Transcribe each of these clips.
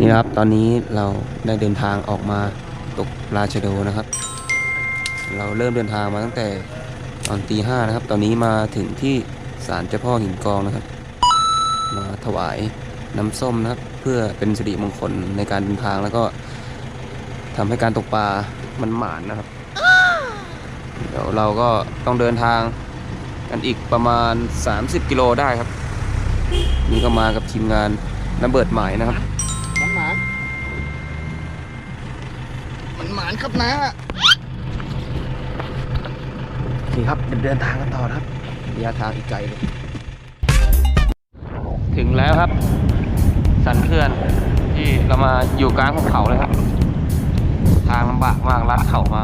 นี่นะครับ ตอนนี้เราได้เดินทางออกมาตกปลาชะโดนะครับ เราเริ่มเดินทางมาตั้งแต่ตอนตีห้านะครับ ตอนนี้มาถึงที่ศาลเจ้าพ่อหินกองนะครับ มาถวายน้ำส้มนะครับ เพื่อเป็นสิริมงคลในการเดินทางแล้วก็ทำให้การตกปลามันหมานนะครับ เดี๋ยวเราก็ต้องเดินทางกันอีกประมาณ 30 กิโลได้ครับ นี่ก็มากับทีมงานน้ำเบิดหมายนะครับ หมานครับนะนี่ครับเดินทางกันต่อครับระยะทางอีกไกลเลย ถึงแล้วครับ สันเขื่อนที่เรามาอยู่กลางภูเขาเลยครับ ทางลำบากมากลัดเขามา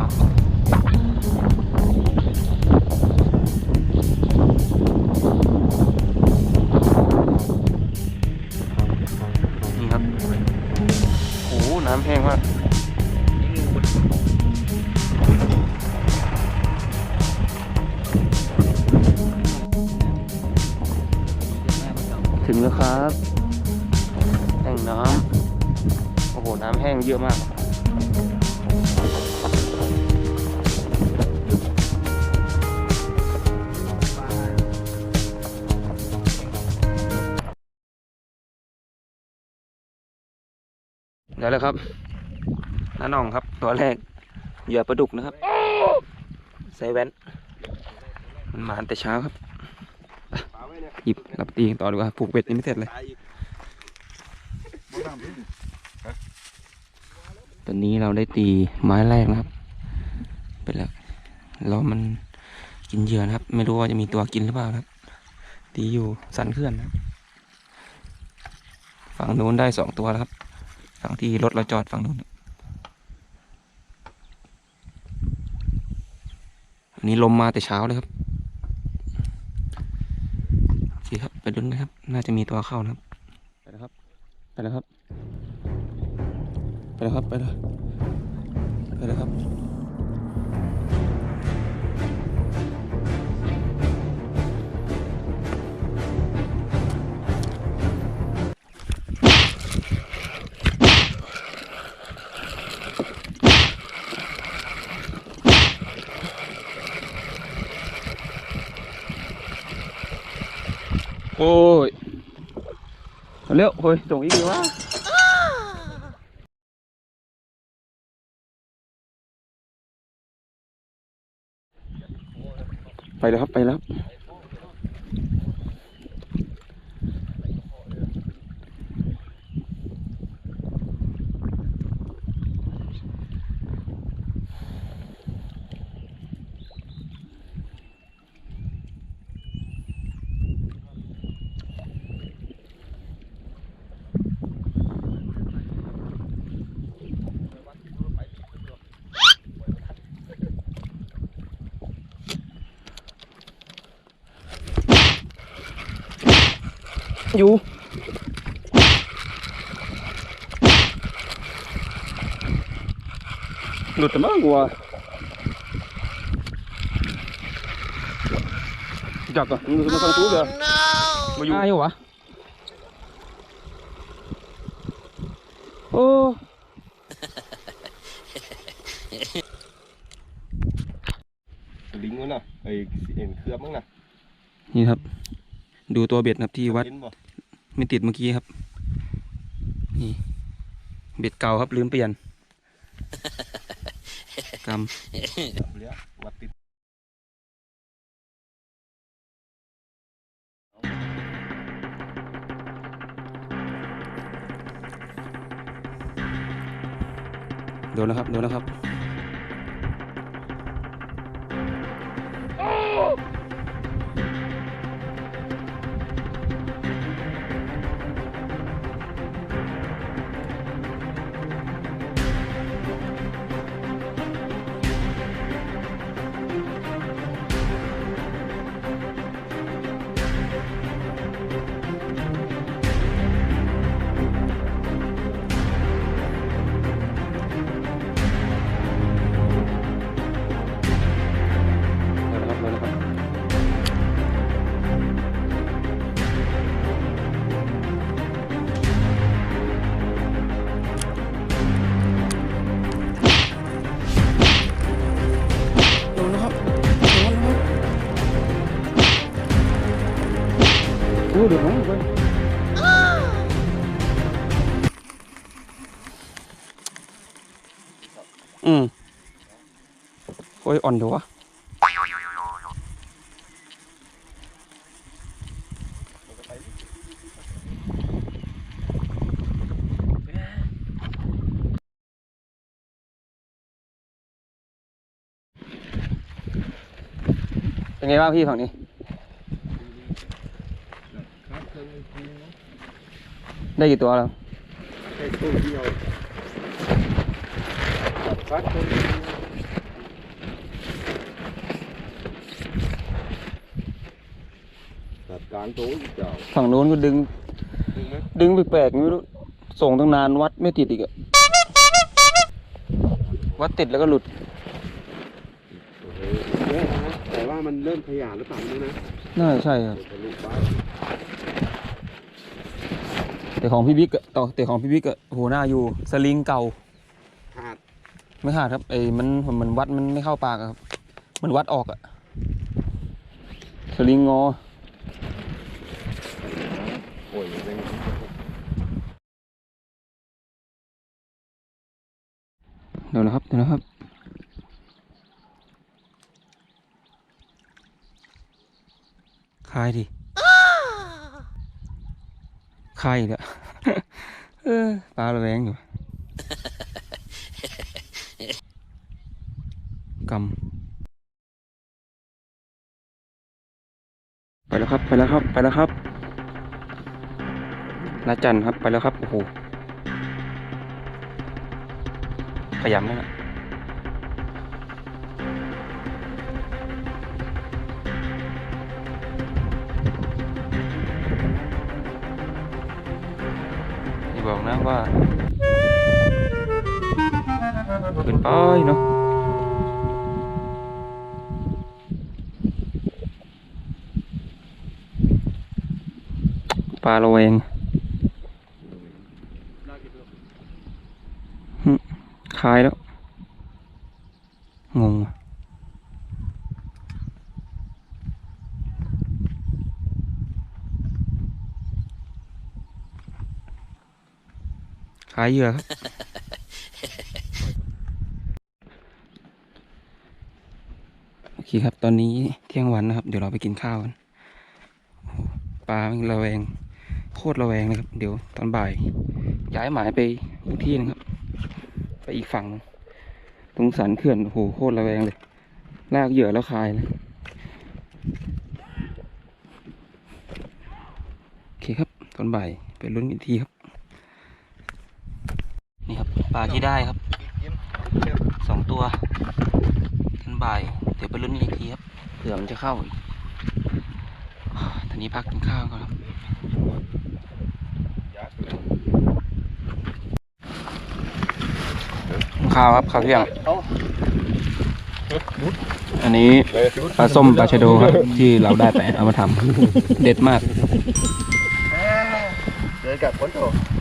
แล้วครับแอ่งน้ำโอ้โห น้ำแห้งเยอะมากเดี๋ยวเลยครับน้าหน่องครับ ตัวแรก เหยื่อปลาดุกนะครับ ใส่แว่น มันมาแต่เช้าครับ หยิบรับตีกันต่อดีกว่าผูกเบ็ดยังไม่เสร็จเลย ตอนนี้เราได้ตีไม้แรกนะครับไปแล้วแล้วมันกินเหยื่อนะครับ ไม่รู้ว่าจะมีตัวกินหรือเปล่านะครับ ตีอยู่สันเขื่อนนะครับ ฝั่งนู้นได้สองตัวแล้วครับฝั่งที่รถเราจอดฝั่งนู้นวันนี้ลมมาแต่เช้าเลยครับ โอเคครับ ไปลุ้นนะครับ น่าจะมีตัวเข้านะครับ ไปแล้วครับ ไปแล้วครับ ไปแล้วครับ ไปแล้วไปแล้วครับ โอ้ยเอาเร็วเฮ้ยส่งอีกดีวะไปแล้วครับ ไปแล้ว อยู่หลุดแต่มากกว่าจักอะมึงมาทางตู้เดียวมาอยู่อยู่วะโอ้ลิงก์วะน่ะไอ้เอ็นเครือบมั้งน่ะนี่ครับ ดูตัวเบ็ดนะครับที่วัดลิ้นบ่ไม่ติดเมื่อกี้ครับ นี่เบ็ดเก่าครับลืมเปลี่ยนกเลี้ยวัดติดำโดนแล้วครับโดนแล้วครับ โอ้เดี๋ยวนะไปอืมโอ้ยอ่อนเดี๋ยววะเป็นไงบ้างพี่ฝั่งนี้ ครับเครื่องไอ้ทีนะ ได้กี่ตัวแล้วแค่ตัวเดียวจับคัดเครื่องไอ้ทีนะจัดการตัวอีกเจ้าฝั่งนู้นก็ดึงดึงไหมดึงแปลกๆไม่รู้ส่งตั้งนานวัดไม่ติดอีกอะวัดติดแล้วก็หลุดโอ้โหเยอะนะแต่ว่ามันเริ่มขยายหรือเปล่าไม่รู้นะน่าจะใช่ครับ เดี๋ยวทะลุไป แต่ของพี่บิ๊กอะต่อแต่ของพี่บิ๊กอะโหหน้าอยู่สลิงเก่า ขาดไม่ขาดครับไอ้มันมันวัดมันไม่เข้าปากอะครับ มันวัดออกอะสลิงงอ โอ้ยยังเดี๋ยวนะครับเดี๋ยวนะครับคายดิ คายอีกแล้วเออปลาระแวงอยู่กำไปแล้วครับ ไปแล้วครับ ไปแล้วครับนาจันทร์ครับ ไปแล้วครับ โอ้โห ขยำแล้วนะอย่า บอกนะว่าเป็นไปเนาะปลาระเวงคลายแล้ว งงว่ะขายเหยื่อครับ โอเคครับ ตอนนี้เที่ยงวันนะครับ เดี๋ยวเราไปกินข้าวกันปลามันระแวง โคตรระแวงเลยครับ เดี๋ยวตอนบ่าย ย้ายหมายไปอีกที่นึงครับ ไปอีกฝั่ง ตรงสันเขื่อนโอ้โหโคตรระแวงเลย ลากเหยื่อแล้วคายเลยโอเคครับ ตอนบ่ายไปลุ้นอีกทีครับ นี่ครับปลาที่ได้ครับสองตัวตอนบ่าย เดี๋ยวไปลุ้นอีกทีครับเผื่อมันจะเข้าอีกตอนนี้พักกินข้าวก่อนครับข้าวครับข้าวเที่ยงอันนี้ปลาส้มปลาชะโดครับที่เราได้ไปเอามาทำเด็ดมากเดินกับคนโตกินกับคน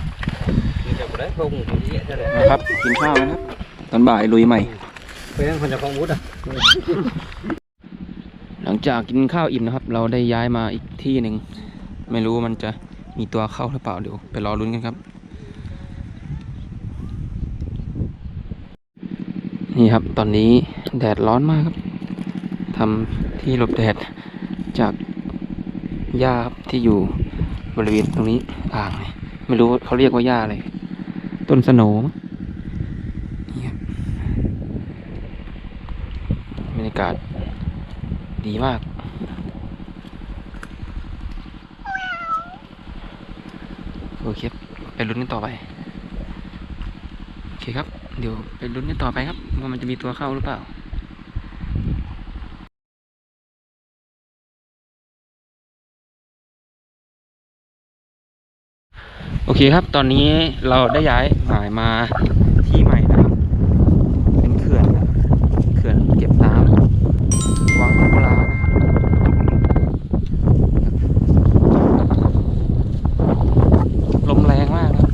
ได้พงเยอะเลยนะครับกินข้าวนะครับตอนบ่ายลุยใหม่เป็นคนจะพงวุฒิอะหลังจากกินข้าวอิ่มนะครับ เราได้ย้ายมาอีกที่หนึ่งไม่รู้ว่ามันจะมีตัวเข้าหรือเปล่าเดี๋ยวไปรอลุ้นกันครับ นี่ครับตอนนี้แดดร้อนมากครับทำที่หลบแดดจากหญ้าครับที่อยู่บริเวณตรงนี้อ่างเนี่ยไม่รู้เขาเรียกว่าหญ้าอะไร ต้นสโหนมบรรยากาศดีมาก โอเคครับไปลุ้นกันต่อไป โอเคครับ เดี๋ยวไปลุ้นกันต่อไปครับ ว่ามันจะมีตัวเข้าหรือเปล่า เคครับ ตอนนี้เราได้ย้ายหมายมาที่ใหม่นะครับ เป็นเขื่อนนะเขื่อนเก็บน้ำวังปลานะครับลมแรงมากนะครับ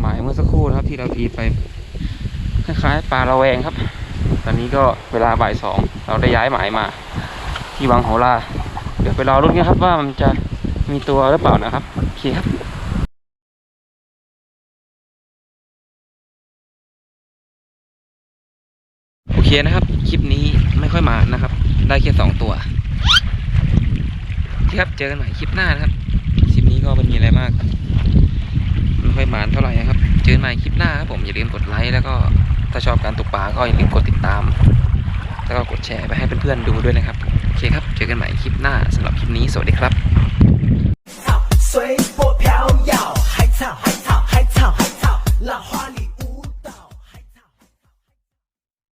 หมายเมื่อสักครู่นะครับที่เราทีไป คล้ายๆปลาระแวงครับ ตอนนี้ก็เวลาบ่ายสองเราได้ย้ายหมายมา ที่วังโหราเดี๋ยวไปรอรุ้นกันครับว่ามันจะมีตัวหรือเปล่านะครับ เคครับโอเคนะครับ คลิปนี้ไม่ค่อยมานะครับ ได้แค่สองตัวคครับเจอกันใหม่คลิปหน้านะครับคลิปนี้ก็ไม่มีอะไรมากไม่ค่อยมานเท่าไหร่นะครับ เจอกันใหม่คลิปหน้าครับผมอย่าลืมกดไลค์แล้วก็ถ้าชอบการตกปลาก็อย่าลืมกดติดตาม แล้วก็กดแชร์ไปให้เพื่อนๆดูด้วยนะครับโอเคครับ เจอกันใหม่คลิปหน้าสำหรับคลิปนี้สวัสดีครับ